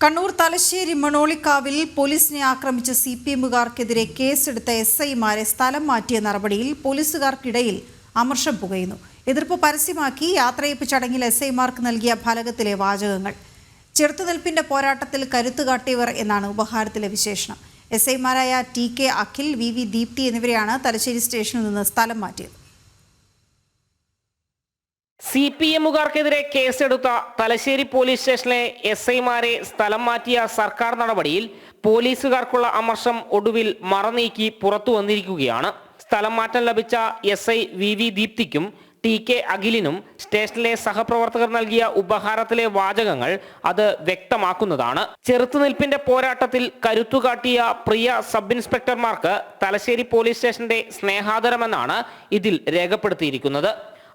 കണ്ണൂർ തലശ്ശേരി മണോളിക്കാവിൽ പോലീസിനെ ആക്രമിച്ച C P എമ്മുകാർക്കെതിരെ കേസെടുത്ത എസ് ഐമാരെ സ്ഥലം മാറ്റിയ നടപടിയിൽ പോലീസുകാർക്കിടയിൽ അമർഷം പുകയുന്നു. എതിർപ്പ് പരസ്യമാക്കി യാത്രയപ്പ് ചടങ്ങിൽ എസ് ഐമാർക്ക് നൽകിയ ഫലകത്തിലെ വാചകങ്ങൾ. ചെറുത്തുനിൽപ്പിന്റെ പോരാട്ടത്തിൽ കരുത്തു കാട്ടിയവർ എന്നാണ് ഉപഹാരത്തിലെ വിശേഷണം. എസ് ഐമാരായ T K Akhil V V Deepthi എന്നിവരെയാണ് തലശ്ശേരി സ്റ്റേഷനിൽ നിന്ന് സ്ഥലം മാറ്റിയത്. സി പി എമ്മുകാർക്കെതിരെ കേസെടുത്ത തലശ്ശേരി പോലീസ് സ്റ്റേഷനിലെ എസ് ഐമാരെ സ്ഥലം മാറ്റിയ സർക്കാർ നടപടിയിൽ പോലീസുകാർക്കുള്ള അമർഷം ഒടുവിൽ മറനീക്കി പുറത്തു വന്നിരിക്കുകയാണ്. സ്ഥലം മാറ്റം ലഭിച്ച എസ് ഐ വി വി ദീപ്തിക്കും ടി കെ അഖിലിനും സ്റ്റേഷനിലെ സഹപ്രവർത്തകർ നൽകിയ ഉപഹാരത്തിലെ വാചകങ്ങൾ അത് വ്യക്തമാക്കുന്നതാണ്. ചെറുത്തുനിൽപ്പിന്റെ പോരാട്ടത്തിൽ കരുത്തുകാട്ടിയ പ്രിയ സബ് ഇൻസ്പെക്ടർമാർക്ക് തലശ്ശേരി പോലീസ് സ്റ്റേഷന്റെ സ്നേഹാദരമെന്നാണ് ഇതിൽ രേഖപ്പെടുത്തിയിരിക്കുന്നത്.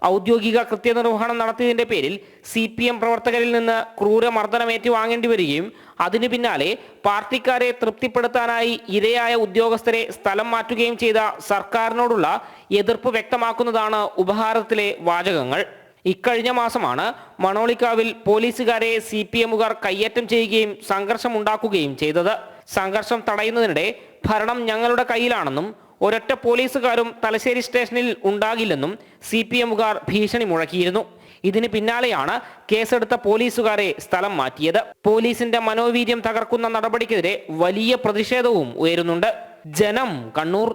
ഔദ്യോഗിക കൃത്യനിർവഹണം നടത്തിയതിന്റെ പേരിൽ സി പി എം പ്രവർത്തകരിൽ നിന്ന് ക്രൂരമർദ്ദനം വാങ്ങേണ്ടി വരികയും അതിനു പിന്നാലെ പാർട്ടിക്കാരെ തൃപ്തിപ്പെടുത്താനായി ഇരയായ ഉദ്യോഗസ്ഥരെ സ്ഥലം മാറ്റുകയും ചെയ്ത സർക്കാരിനോടുള്ള എതിർപ്പ് വ്യക്തമാക്കുന്നതാണ് ഉപഹാരത്തിലെ വാചകങ്ങൾ. ഇക്കഴിഞ്ഞ മാസമാണ് മണോളിക്കാവിൽ പോലീസുകാരെ സി പി എമ്മുകാർ കയ്യേറ്റം ചെയ്യുകയും സംഘർഷമുണ്ടാക്കുകയും ചെയ്തത്. സംഘർഷം തടയുന്നതിനിടെ ഭരണം ഞങ്ങളുടെ കയ്യിലാണെന്നും ഒരൊറ്റ പോലീസുകാരും തലശ്ശേരി സ്റ്റേഷനിൽ ഉണ്ടാകില്ലെന്നും സി പി എമ്മുകാർ ഭീഷണി മുഴക്കിയിരുന്നു. ഇതിന് പിന്നാലെയാണ് കേസെടുത്ത പോലീസുകാരെ സ്ഥലം മാറ്റിയത്. പോലീസിന്റെ മനോവീര്യം തകർക്കുന്ന നടപടിക്കെതിരെ വലിയ പ്രതിഷേധവും ഉയരുന്നുണ്ട്. ജനം കണ്ണൂർ